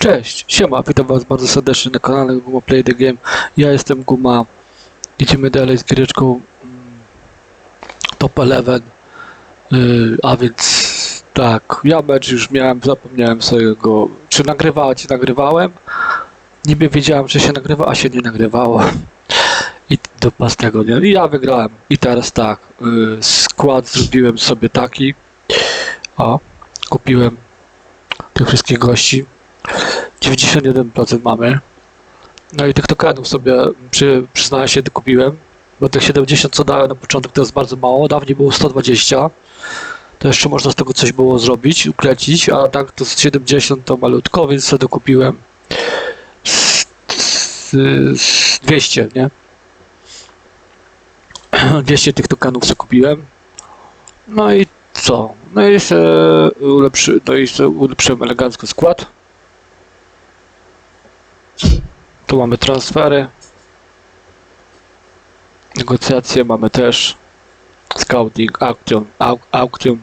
Cześć, siema, witam was bardzo serdecznie na kanale Guma Play the Game. Ja jestem Guma. Idziemy dalej z giereczką mm, Top 11. Yy, a więc tak, ja mecz już miałem, zapomniałem sobie go, czy nagrywałem, czy nagrywałem. Niby wiedziałem, że się nagrywa, a się nie nagrywało. I do pastego, nie? I ja wygrałem. I teraz tak, yy, skład zrobiłem sobie taki. O, kupiłem tych wszystkich gości. 91% mamy. No i tych tokenów sobie przy, przyznaję się kupiłem, bo tych 70 co dałem na początek to jest bardzo mało, dawniej było 120. To jeszcze można z tego coś było zrobić, uklecić, a tak to z 70 to malutko, więc sobie dokupiłem z, z, z 200, nie? 200 tych tokenów kupiłem. No i co? No i się ulepszy, no i się ulepszyłem elegancko skład. Tu mamy transfery. Negocjacje mamy też. Scouting, aukcjon, auk, aukcjon.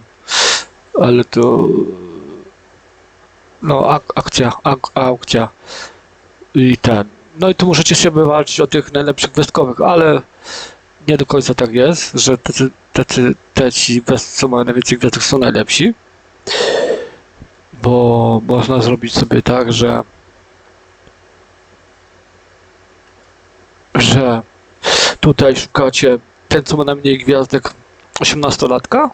Ale to... No, ak, akcja, ak, aukcja. I ten. No i tu możecie się wywalczyć o tych najlepszych gwiazdkowych, ale nie do końca tak jest, że tacy, tacy, gwiazd- co mają najwięcej gwiazdek są najlepsi. Bo można zrobić sobie tak, że że tutaj szukacie ten, co ma najmniej gwiazdek 18-latka.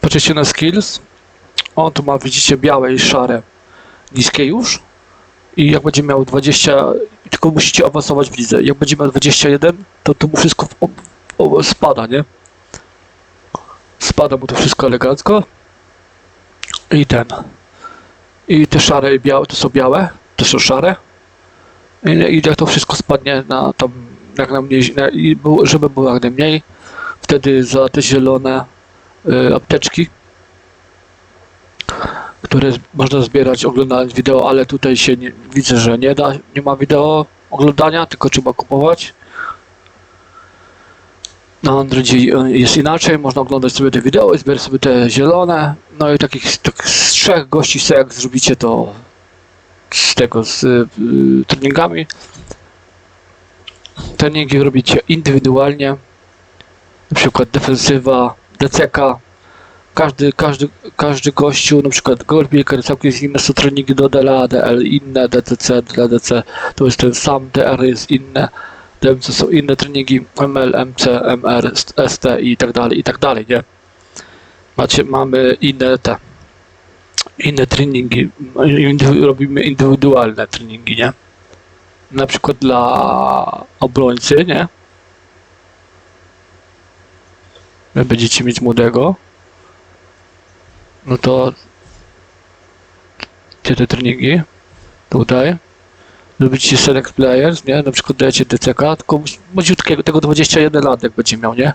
Patrzycie na skills. On tu ma, widzicie, białe i szare, niskie już. I jak będzie miał 20, tylko musicie awansować w lidze. Jak będzie miał 21, to tu mu wszystko o, o, spada, nie? Spada mu to wszystko elegancko. I ten. I te szare i białe, to są białe, to są szare. I, jak to wszystko spadnie na tam jak najmniej, na, i żeby było jak najmniej, wtedy za te zielone y, apteczki, które można zbierać oglądając wideo, ale tutaj się nie, widzę, że nie da, nie ma wideo oglądania, tylko trzeba kupować. Na Androidzie y, jest inaczej, można oglądać sobie te wideo i zbierać sobie te zielone. No i takich tak z trzech gości jak zrobicie to z tego z y, treningami. Treningi robicie indywidualnie. Na przykład defensywa, DCK. Każdy, każdy, każdy gościu, na przykład Goldmaker, całkiem inne są treningi do DLA, DL inne, DTC, DLDC to jest ten sam, DR jest inne, DMC są inne treningi, ML, MC, MR, ST i tak dalej, i tak dalej, nie? Macie, mamy inne te inne treningi, indywi- robimy indywidualne treningi, nie? Na przykład dla obrońcy, nie? Jak będziecie mieć młodego, no to gdzie te treningi? Tutaj. Robicie select players, nie? Na przykład dajecie DCK, tylko młodziutkiego, tego 21 lat jak będzie miał, nie?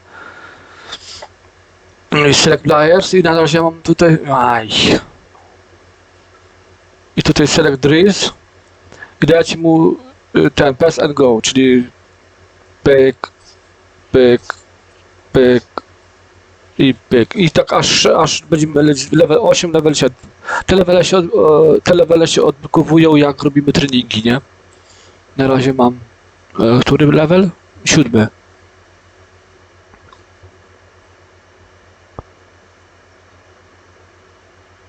No select players i na razie mam tutaj... Aj. I tutaj select drills i dajcie mu y, ten pass and go, czyli pyk, pyk, pyk i pyk. I tak aż, aż będziemy level 8, level 7. Te levele się, te levele się odblokowują jak robimy treningi, nie? Na razie mam e, który level? Siódmy.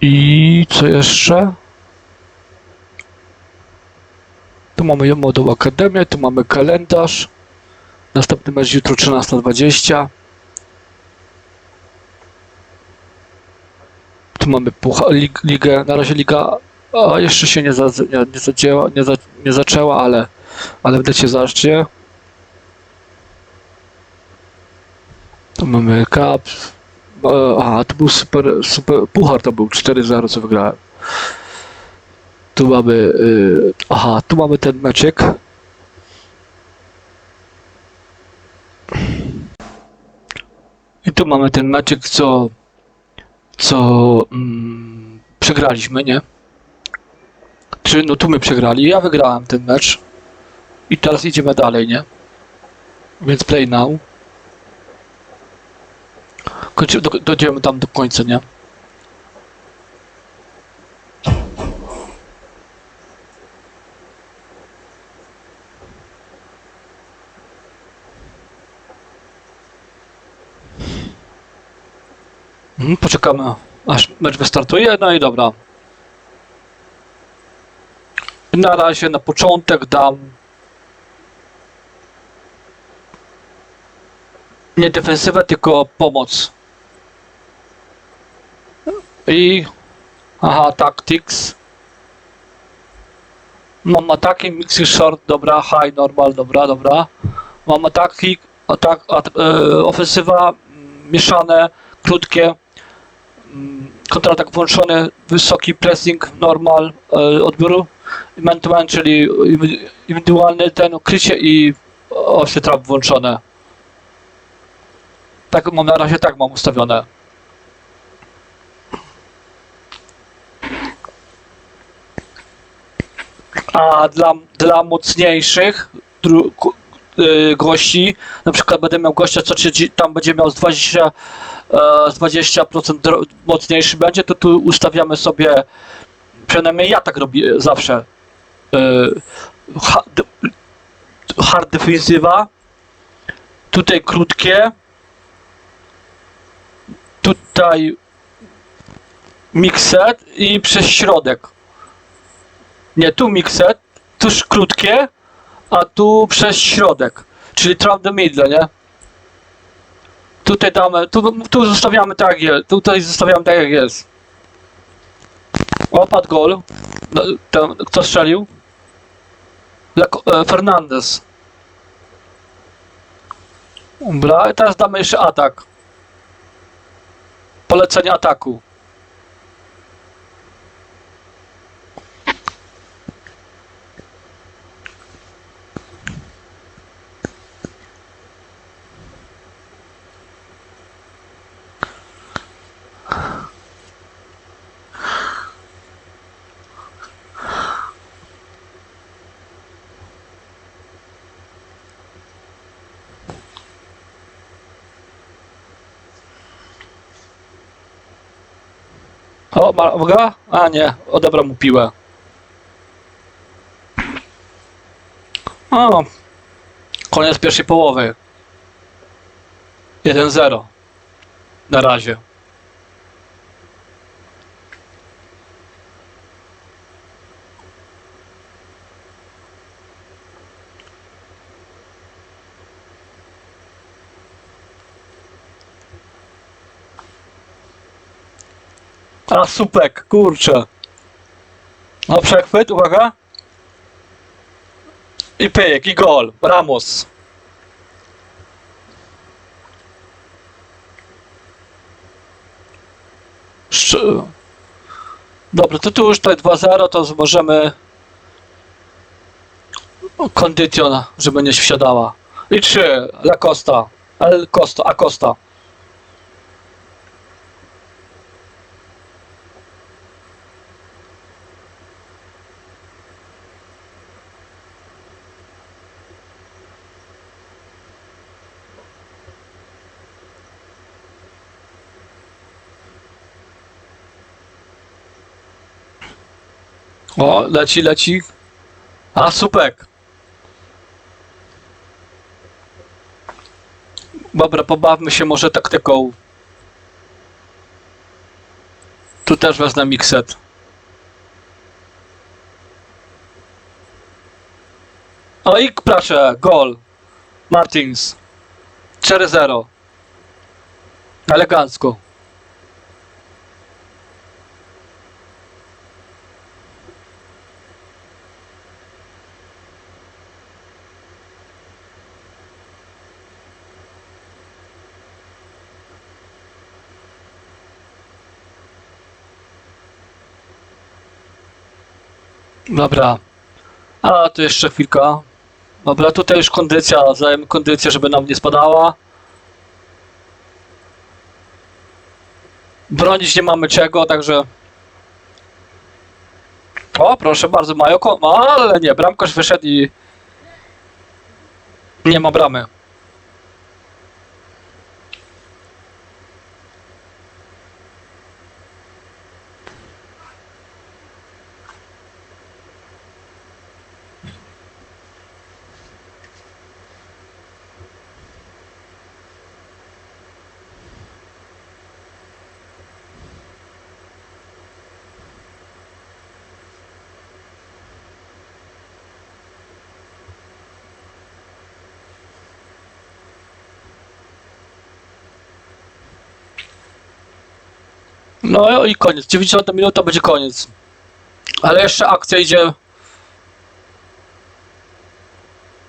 I co jeszcze? Tu mamy modą Akademię, tu mamy kalendarz. Następny mecz jutro 13.20. Tu mamy pucha, lig, ligę, na razie liga a jeszcze się nie, za, nie, nie, zadziała, nie, za, nie zaczęła, ale, ale w się zacznie. Tu mamy cup. E, Aha, to był super, super, puchar to był 4-0 co wygrałem. Tu mamy, y, aha, tu mamy ten meczek. I tu mamy ten meczek, co, co mm, przegraliśmy, nie? Czy, no tu my przegrali, ja wygrałem ten mecz. I teraz idziemy dalej, nie? Więc play now. Kończy, do, dojdziemy tam do końca, nie? Mhm, Poczekamy, aż mecz wystartuje. No i dobra. Na razie na początek dam nie defensywę, tylko pomoc. I aha, tactics. Mam ataki, mixy short, dobra, high, normal, dobra, dobra. Mam ataki, atak, at, e, ofensywa, mm, mieszane, krótkie, kontratak włączony, wysoki pressing, normal, e, odbioru, man to man, czyli indy- indywidualny ten, krycie i offset trap włączone. Tak mam na razie tak mam ustawione. A dla, dla mocniejszych y, gości, na przykład będę miał gościa, co tam będzie miał z 20, e, z 20% dro, mocniejszy. Będzie, to tu ustawiamy sobie, przynajmniej ja tak robię zawsze, y, ha, d, hard defensywa, tutaj krótkie, tutaj mixed i przez środek. Nie, tu mixed, tu sz- krótkie, a tu przez środek. Czyli trap the middle, nie? Tutaj damy, tu, tu zostawiamy tak tutaj zostawiamy tak jak jest. Opad gol. No, Ten, kto strzelił? E, Fernandez. Dobra, i teraz damy jeszcze atak. Polecenie ataku. Uwaga. A nie, odebrał mu piłę. O, koniec pierwszej połowy. 1-0. Na razie. A supek, kurczę. No przechwyt, uwaga. I pyjek, i gol. Ramos. Szcz- Dobra, to tu już tutaj 2-0, to możemy kondycjon, żeby nie wsiadała. I 3, La Costa. El Costa, Acosta. O, leci, leci. A, supek. Dobra, pobawmy się może taktyką. Tu też wezmę mixet. O i proszę, gol. Martins. 4-0. Elegancko. Dobra. A, tu jeszcze chwilka. Dobra, tutaj już kondycja, zajmę kondycję, żeby nam nie spadała. Bronić nie mamy czego, także... O, proszę bardzo, mają. Ale nie, bramkarz wyszedł i... Nie ma bramy. No i koniec. 90 minuta będzie koniec. Ale jeszcze akcja idzie.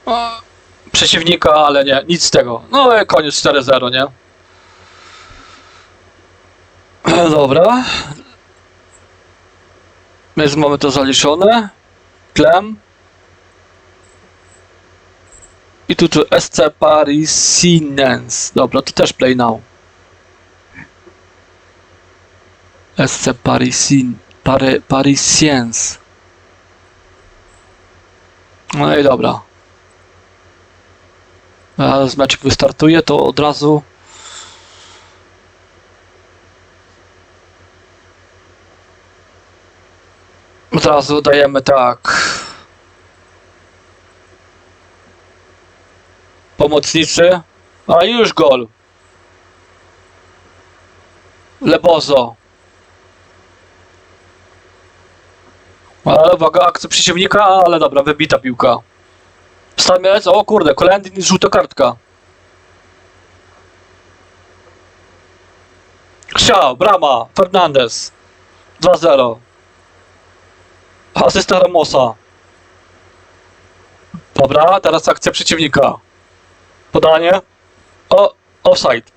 O, przeciwnika, ale nie, nic z tego. No i koniec 4-0, nie? Dobra. Więc mamy to zaliczone. Klem. I tu, tu SC Parisines. Dobra, to też play now. SC Parisin, Pary, Parisiens. No i dobra. A z meczek wystartuje, to od razu od razu dajemy tak. Pomocniczy. A już gol. Lebozo. Ale uwaga, akcja przeciwnika, ale dobra, wybita piłka. Stamiec, o kurde, Kolendin żółta kartka. Strzał, brama, Fernandez. 2-0. Asysta Ramosa. Dobra, teraz akcja przeciwnika. Podanie. O, offside.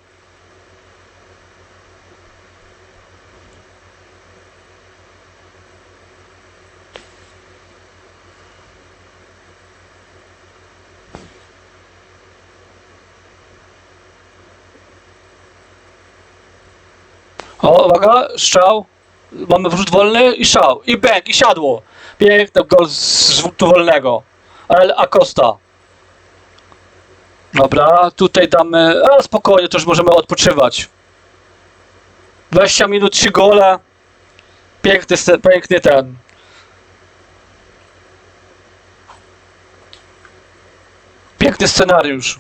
O, uwaga, strzał. Mamy wrzut wolny i strzał. I bęk, i siadło. Piękny gol z rzutu wolnego. El Acosta. Dobra, tutaj damy... A, spokojnie, to już możemy odpoczywać. 20 minut, 3 gole. Piękny, piękny ten. Piękny scenariusz.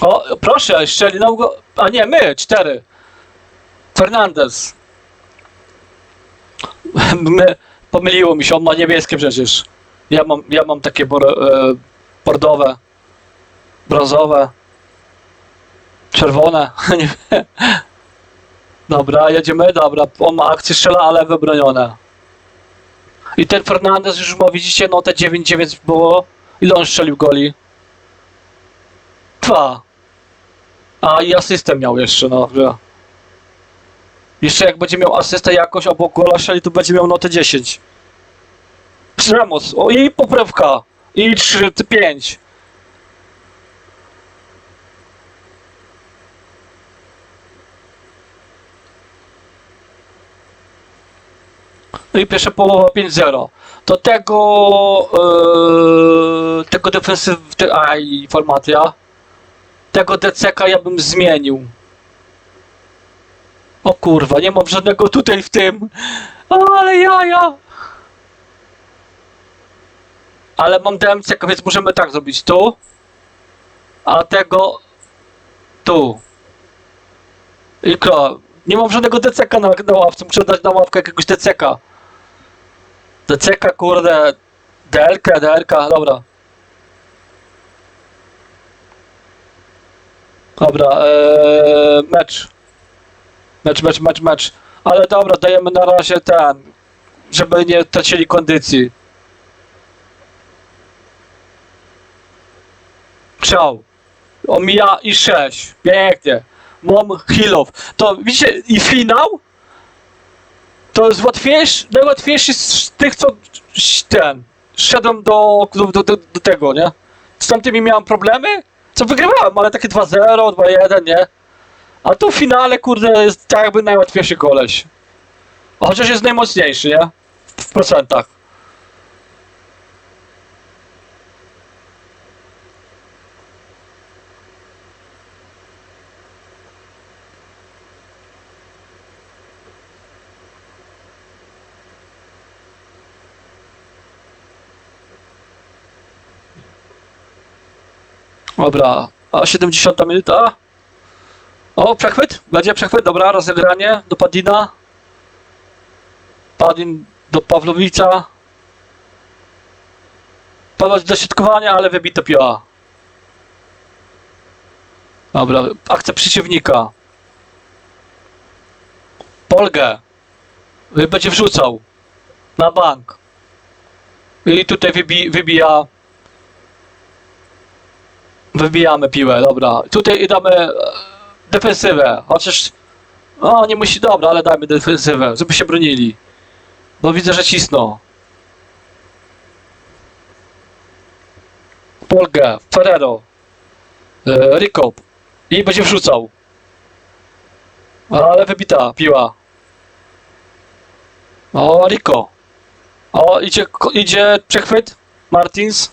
O, proszę, szczelinął go. A nie, my, cztery. Fernandez. My, pomyliło mi się, on ma niebieskie przecież. Ja mam, ja mam takie bor, e, bordowe, brązowe, czerwone. Dobra, jedziemy, dobra. On ma akcję strzela, ale wybronione. I ten Fernandez już ma, widzicie, no te 9-9 było. Ile on strzelił goli? Dwa. A i asystę miał jeszcze, no. Że... Jeszcze jak będzie miał asystę jakoś obok gola strzeli, to będzie miał notę 10. Ramos, o i poprawka. I 3, 5. No i pierwsza połowa 5-0. To tego yy, tego defensyw... Te, aj, formacja. Tego DCK ja bym zmienił. O kurwa, nie mam żadnego tutaj w tym. Ale jaja. Ale mam DMCK, więc możemy tak zrobić. Tu. A tego tu. I kro. Nie mam żadnego DCK na, na ławce. Muszę dać na ławkę jakiegoś DCK. DCK, kurde. DLK, DLK, dobra. Dobra, eee, mecz. Mecz, mecz, mecz, mecz. Ale dobra, dajemy na razie ten, żeby nie tracili kondycji. Strzał. Omija i 6. Pięknie. Mom Hilow. To widzicie, i finał? To jest łatwiejszy, najłatwiejszy z tych, co ten. Szedłem do, do, do, do tego, nie? Z tamtymi miałem problemy? Co wygrywałem, ale takie 2-0, 2-1, nie? A tu w finale, kurde, jest jakby najłatwiejszy koleś. Chociaż jest najmocniejszy, nie? W procentach. Dobra, a 70 minuta? O, przechwyt? Będzie przechwyt, dobra, rozegranie do Padina. Padin do Pawlowica. Padać do środkowania, ale wybito piła. Dobra, akcja przeciwnika. Polgę. Będzie wrzucał. Na bank. I tutaj wybi wybija. Wybijamy piłę, dobra. Tutaj damy e, defensywę. Chociaż. O, nie musi, dobra, ale dajmy defensywę, żeby się bronili. Bo widzę, że cisną. Polgę, Ferrero, e, Rikop i będzie wrzucał. Ale wybita piła. O, Rico. O, idzie, idzie przechwyt. Martins.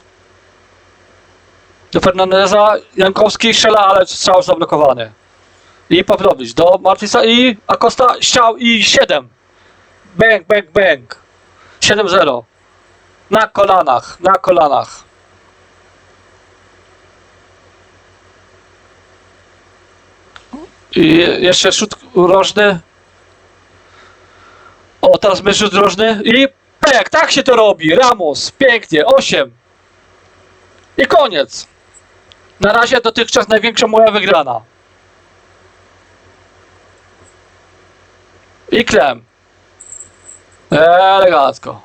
Do Fernandeza. Jankowski strzela, ale strzał zablokowany. I Pawlowicz do Martinsa i Acosta strzał i 7. Bang, bang, bang. 7-0. Na kolanach, na kolanach. I jeszcze rzut rożny. O, teraz my rzut rożny i pek, tak się to robi. Ramos, pięknie, 8. I koniec. Na razie dotychczas największa moja wygrana. I klem. Elegancko.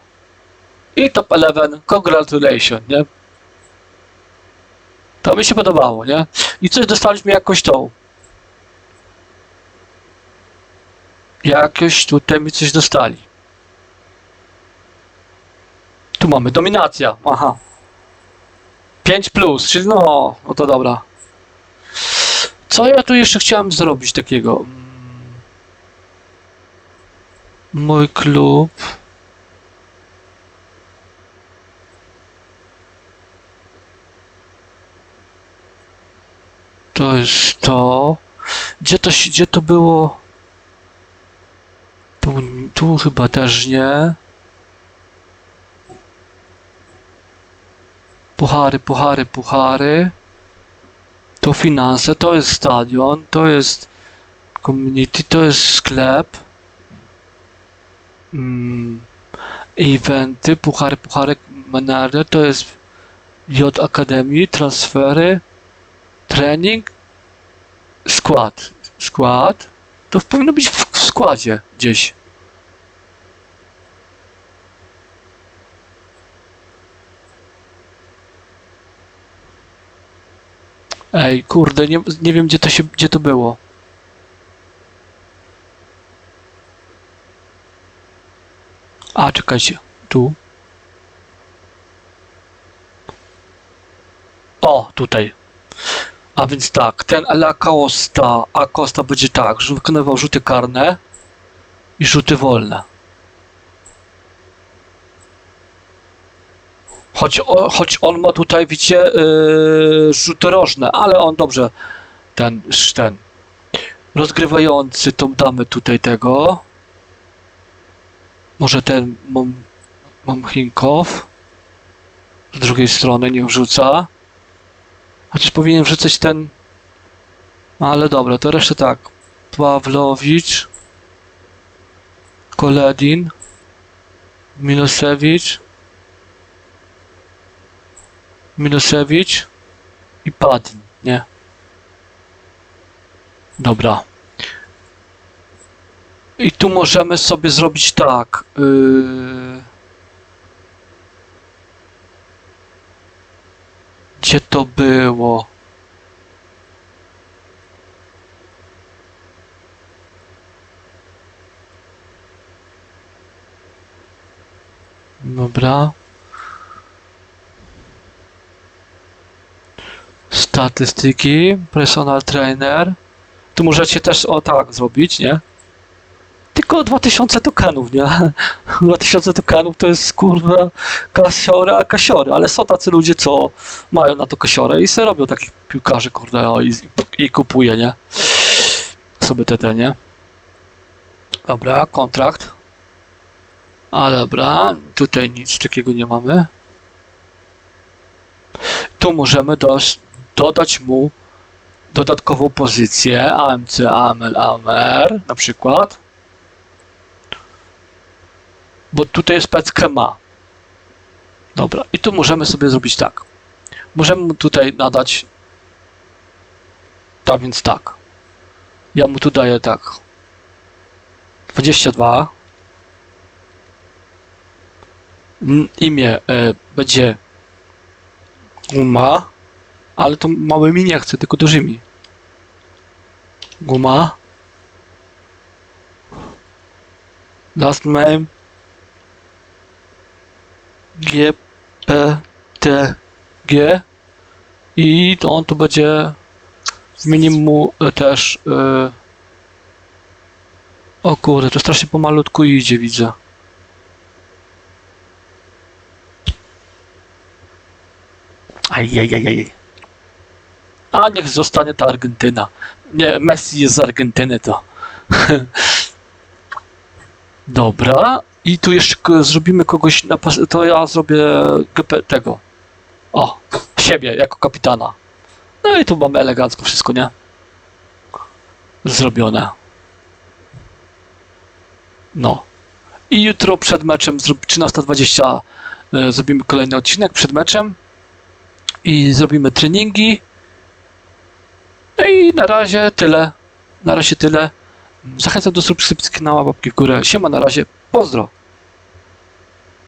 I top 11. Congratulations, nie? To mi się podobało, nie? I coś dostaliśmy jakoś tą. Jakoś tutaj mi coś dostali. Tu mamy dominacja. Aha. 5 plus, czyli no, no to dobra. Co ja tu jeszcze chciałem zrobić takiego? Mm. Mój klub. To jest to. Gdzie to, gdzie to było? Tu, tu chyba też nie. Puchary, puchary, puchary. To finanse, to jest stadion, to jest community, to jest sklep. Mm, eventy, puchary, puchary, menary, to jest J Akademii, transfery, trening, skład. Skład. To powinno być w składzie gdzieś. Ej, kurde, nie, nie wiem gdzie to się, gdzie to było. A, czekajcie, tu. O, tutaj. A więc tak, ten Ala Costa, Acosta będzie tak, że wykonywał rzuty karne i rzuty wolne. Choć, o, choć on ma tutaj, widzicie, yy, rzuty rożne, ale on dobrze, ten, ten, rozgrywający, to damy tutaj tego. Może ten, mam, mam Hinkow. Z drugiej strony nie wrzuca. Chociaż powinien wrzucać ten. Ale dobra, to resztę tak. Pawlowicz. Koledin. Milosewicz. Milosewicz. I Padin, nie? Dobra. I tu możemy sobie zrobić tak. Yy... Gdzie to było? Dobra. Statystyki, personal trainer. Tu możecie też o tak zrobić, nie? Tylko 2000 tokenów, nie? 2000 tokenów to jest kurwa kasiory, a kasiory, ale są tacy ludzie, co mają na to kasiorę i sobie robią takich piłkarzy, kurde, o, i, i kupuje, nie? Sobie te, nie? Dobra, kontrakt. A dobra, tutaj nic takiego nie mamy. Tu możemy dos- dodać mu dodatkową pozycję AMC, AML, AMR na przykład. Bo tutaj jest peckę ma. Dobra, i tu możemy sobie zrobić tak. Możemy mu tutaj nadać Tak więc tak. Ja mu tu daję tak. 22. N- Imię e, będzie Guma, ale to małymi nie chcę, tylko dużymi. Guma. Last name G P T G i to on tu będzie zmienimy mu e, też e, o kurde, to strasznie pomalutku idzie, widzę. Ajajajaj. A niech zostanie ta Argentyna. Nie, Messi jest z Argentyny to. Dobra. I tu jeszcze zrobimy kogoś na To ja zrobię GP tego. O, siebie jako kapitana. No i tu mamy elegancko wszystko, nie? Zrobione. No. I jutro przed meczem, zrób- 13.20 e, zrobimy kolejny odcinek przed meczem. I zrobimy treningi. No i na razie tyle. Na razie tyle. Zachęcam do subskrypcji kanału, łapki w górę. Siema, na razie. Pozdro.